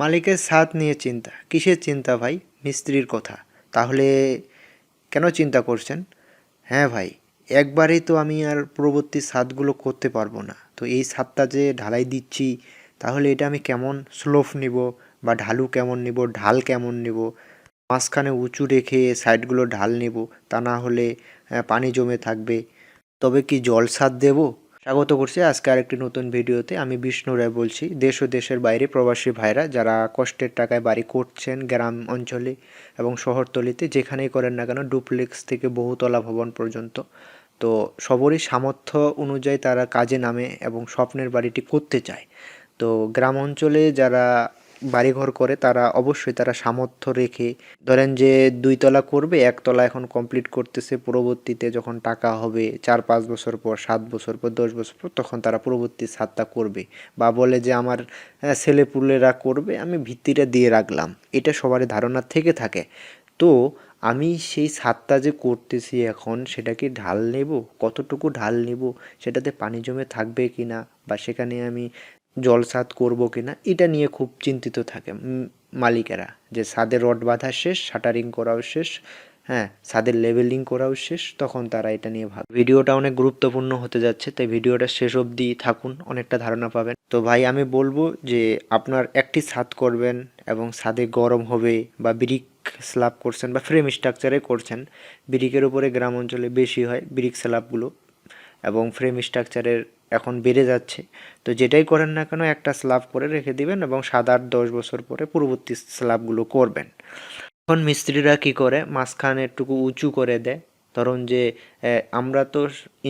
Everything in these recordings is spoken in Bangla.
মালিকের ছাদ নিয়ে চিন্তা। কিসের চিন্তা ভাই? মিস্ত্রির কথা। তাহলে কেন চিন্তা করছেন? হ্যাঁ ভাই একবারেই তো আমি আর পূর্ববর্তী ছাদগুলো করতে পারব না। তো এই ছাদটা যে ঢালাই দিচ্ছি, তাহলে এটা আমি কেমন স্লোপ নিব বা ঢালু কেমন নিব, ঢাল কেমন নিব? মাঝখানে উঁচু রেখে সাইডগুলো ঢাল নেব, তা না হলে পানি জমে থাকবে। তবে কি জল সার দেবো? স্বাগত করছি আজকে আরেকটি নতুন ভিডিওতে। আমি বিষ্ণু রায় বলছি। দেশ ও দেশের বাইরে প্রবাসী ভাইরা যারা কষ্টের টাকায় বাড়ি করছেন গ্রাম অঞ্চলে এবং শহরতলিতে, যেখানেই করেন না কেন, ডুপ্লেক্স থেকে বহুতলা ভবন পর্যন্ত। তো সবরই সামর্থ্য অনুযায়ী তারা কাজে নামে এবং স্বপ্নের বাড়িটি করতে চায়। তো গ্রাম অঞ্চলে যারা বাড়িঘর করে, তারা অবশ্যই তারা সামর্থ্য রেখে, ধরেন যে দুই তলা করবে, একতলা এখন কমপ্লিট করতেছে, পরবর্তীতে যখন টাকা হবে চার পাঁচ বছর পর, সাত বছর পর, দশ বছর পর, তখন তারা পরবর্তী ছাদটা করবে। বা বলে যে আমার ছেলেপুলেরা করবে, আমি ভিত্তিটা দিয়ে রাখলাম। এটা সবারই ধারণা থেকে থাকে। তো আমি সেই ছাদটা যে করতেছি এখন, সেটা কি ঢাল নেব? কতটুকু ঢাল নেব? সেটাতে পানি জমে থাকবে কি না বা সেখানে আমি জলসাদ করব কি না এটা নিয়ে খুব চিন্তিত থাকে মালিকেরা যে ছাদের রড বাঁধা শেষ, শাটারিং করাও শেষ হ্যাঁ সাদের লেভেলিং করাও শেষ, তখন তারা এটা নিয়ে ভাবে। ভিডিওটা অনেক গুরুত্বপূর্ণ হতে যাচ্ছে, তাই ভিডিওটা শেষ অবধি থাকুন, অনেকটা ধারণা পাবেন। তো ভাই, আমি বলব যে আপনার একটি ছাদ করবেন এবং ছাদে গরম হবে বা ব্রিক স্ল্যাব করছেন বা ফ্রেম স্ট্রাকচারে করছেন, ব্রিকের উপরে গ্রাম অঞ্চলে বেশি হয় ব্রিক স্ল্যাবগুলো এবং ফ্রেম স্ট্রাকচারের এখন বেড়ে যাচ্ছে। তো যেটাই করেন না কেন, একটা স্ল্যাব করে রেখে দিবেন এবং সাত আট দশ বছর পরে পূর্ববর্তী স্ল্যাবগুলো করবেন। এখন মিস্ত্রিরা কি করে? মাঝখানে একটুকু উঁচু করে দেয়। ধরুন যে আমরা তো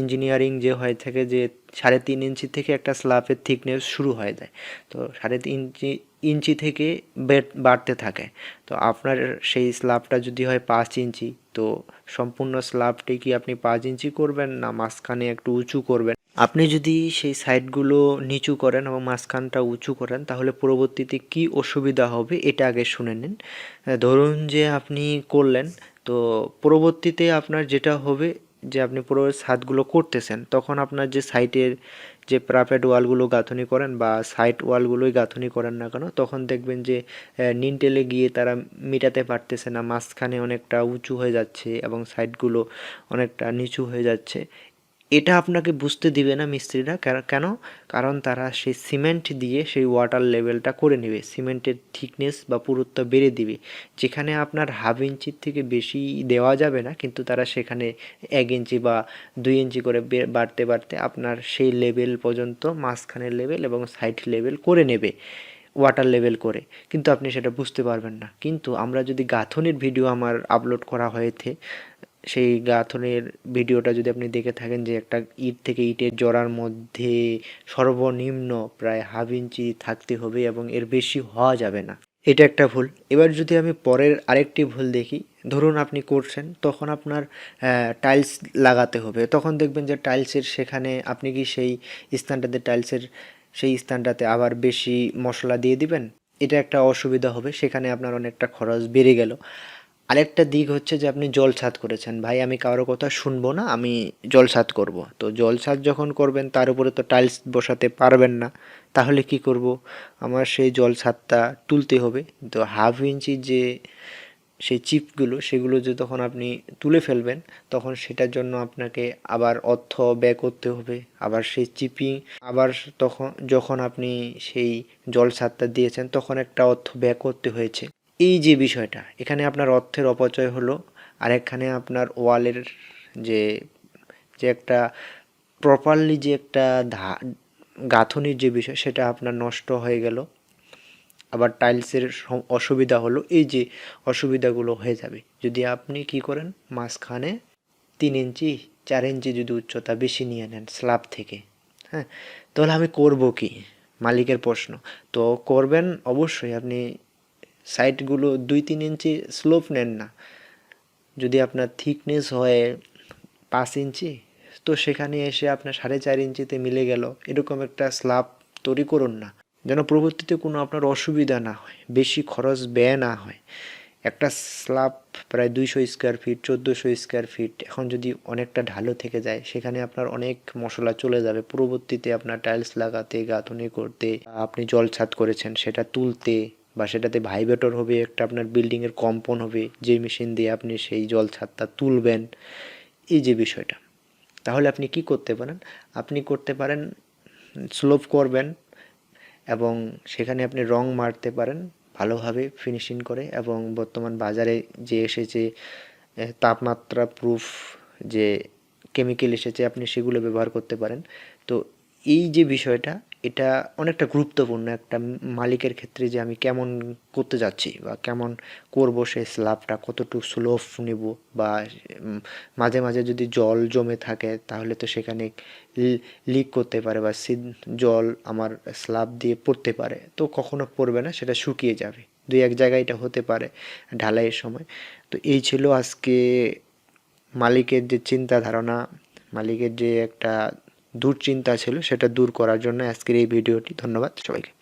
ইঞ্জিনিয়ারিং যে হয়ে থাকে যে সাড়ে তিন ইঞ্চি থেকে একটা স্ল্যাবের থিকনেস শুরু হয়ে যায়। তো সাড়ে তিন ইঞ্চি ইঞ্চি থেকে বেড বাড়তে থাকে। তো আপনার সেই স্ল্যাবটা যদি হয় পাঁচ ইঞ্চি, তো সম্পূর্ণ স্ল্যাবটি কি আপনি পাঁচ ইঞ্চি করবেন না মাঝখানে একটু উঁচু করবেন? আপনি যদি সেই সাইডগুলো নিচু করেন এবং মাঝখানটা উঁচু করেন, তাহলে পরবর্তীতে কি অসুবিধা হবে এটা আগে শুনে নিন। ধরুন যে আপনি করলেন, তো পরবর্তীতে আপনার যেটা হবে যে আপনি পুরো ছাদগুলো করতেছেন, তখন আপনার যে সাইটের যে প্রাপেড ওয়ালগুলো গাঁথনি করেন বা সাইড ওয়ালগুলোই গাঁথনি করেন না কেন, তখন দেখবেন যে নিনটেলে গিয়ে তারা মেটাতে পারতেছে না, মাঝখানে অনেকটা উঁচু হয়ে যাচ্ছে এবং সাইডগুলো অনেকটা নিচু হয়ে যাচ্ছে। এটা আপনাকে বুঝতে দিবে না মিস্ত্রিরা, কেন- কারণ তারা সেই সিমেন্ট দিয়ে সেই ওয়াটার লেভেলটা করে নেবে, সিমেন্টের থিকনেস বা পুরুত্ব বেড়ে দিবে। যেখানে আপনার হাফ ইঞ্চির থেকে বেশি দেওয়া যাবে না, কিন্তু তারা সেখানে এক ইঞ্চি বা দুই ইঞ্চি করে বাড়তে বাড়তে আপনার সেই লেভেল পর্যন্ত মাঝখানের লেভেল এবং সাইড লেভেল করে নেবে ওয়াটার লেভেল করে। কিন্তু আপনি সেটা বুঝতে পারবেন না। কিন্তু আমরা যদি গাঁথনির ভিডিও আমার আপলোড করা হয়েছে সেই গাঁথনের ভিডিওটা যদি আপনি দেখে থাকেন যে একটা ইট থেকে ইটের জোড়ার মধ্যে সর্বনিম্ন প্রায় হাফ ইঞ্চি থাকতে হবে এবং এর বেশি হওয়া যাবে না। এটা একটা ভুল। এবার যদি আমি পরের আরেকটি ভুল দেখি, ধরুন আপনি করছেন, তখন আপনার টাইলস লাগাতে হবে। তখন দেখবেন যে টাইলসের সেখানে আপনি কি সেই স্থানটাতে টাইলসের সেই স্থানটাতে আবার বেশি মশলা দিয়ে দিবেন? এটা একটা অসুবিধা হবে। সেখানে আপনার অনেকটা খরচ বেড়ে গেল। আরেকটা দিক হচ্ছে যে আপনি জল ছাদ করেছেন। ভাই, আমি কারোর কথা শুনব না, আমি জল ছাদ করব। তো জল ছাদ যখন করবেন, তার উপরে তো টাইলস বসাতে পারবেন না। তাহলে কি করব? আমার সেই জল ছাদটা তুলতে হবে। তো হাফ ইঞ্চি যে সেই চিপগুলো, সেগুলো যে তখন আপনি তুলে ফেলবেন, তখন সেটার জন্য আপনাকে আবার অর্থ ব্যয় করতে হবে। আবার সেই চিপি, আবার তখন, যখন আপনি সেই জল ছাদটা দিয়েছেন, তখন একটা অর্থ ব্যয় করতে হয়েছে। এই যে বিষয়টা, এখানে আপনার অর্থের অপচয় হলো, আর এখানে আপনার ওয়ালের যে যে একটা প্রপারলি যে একটা ধা, গাঁথনির যে বিষয়, সেটা আপনার নষ্ট হয়ে গেল। আবার টাইলসের অসুবিধা হলো, এই যে অসুবিধাগুলো হয়ে যাবে। যদি আপনি কি করেন, মাঝখানে তিন ইঞ্চি, চার ইঞ্চি যদি উচ্চতা বেশি নিয়ে নেন স্ল্যাব থেকে হ্যাঁ? তাহলে আমি করব কি? মালিকের প্রশ্ন। তো করবেন, অবশ্যই আপনি সাইডগুলো দুই তিন ইঞ্চি স্লোপ নেন না। যদি আপনার থিকনেস হয় পাঁচ ইঞ্চি, তো সেখানে এসে আপনার সাড়ে চার ইঞ্চিতে মিলে গেল। এরকম একটা স্ল্যাব তৈরি করুন না। যেন পরবর্তীতে কোনো আপনার অসুবিধা না হয়, বেশি খরচ ব্যয় না হয়। একটা স্ল্যাব প্রায় দুইশো স্কোয়ার ফিট চোদ্দোশো স্কোয়ার ফিট এখন যদি অনেকটা ঢালো থেকে যায়, সেখানে আপনার অনেক মশলা চলে যাবে। পরবর্তীতে আপনার টাইলস লাগাতে, গাঁথনি করতে, আপনি জল ছাদ করেছেন, সেটা তুলতে বা সেটাতে ভাইব্রেটর হবে, একটা আপনার বিল্ডিংয়ের কম্পন হবে, যে মেশিন দিয়ে আপনি সেই জল ছাদটা তুলবেন, এই যে বিষয়টা। তাহলে আপনি কি করতে পারেন? আপনি করতে পারেন স্লোপ করবেন এবং সেখানে আপনি রং মারতে পারেন ভালোভাবে ফিনিশিং করে এবং বর্তমান বাজারে যে এসেছে তাপমাত্রা প্রুফ যে কেমিক্যাল এসেছে, আপনি সেগুলো ব্যবহার করতে পারেন। তো এই যে বিষয়টা এটা অনেকটা গুরুত্বপূর্ণ একটা মালিকের ক্ষেত্রে যে আমি কেমন করতে যাচ্ছি বা কেমন করব সেই স্ল্যাবটা, কতটুকু স্লোপ নেব বা মাঝে মাঝে যদি জল জমে থাকে তাহলে তো সেখানে লিক করতে পারে বা জল আমার স্ল্যাব দিয়ে পড়তে পারে। তো কখনো পড়বে না, সেটা শুকিয়ে যাবে। দুই এক জায়গায় এটা হতে পারে ঢালাইয়ের সময়। তো এই ছিল আজকে মালিকের যে চিন্তা ধারণা মালিকের যে একটা দুশ্চিন্তা ছিল সেটা দূর করার জন্য আজকের এই ভিডিওটি। ধন্যবাদ সবাইকে।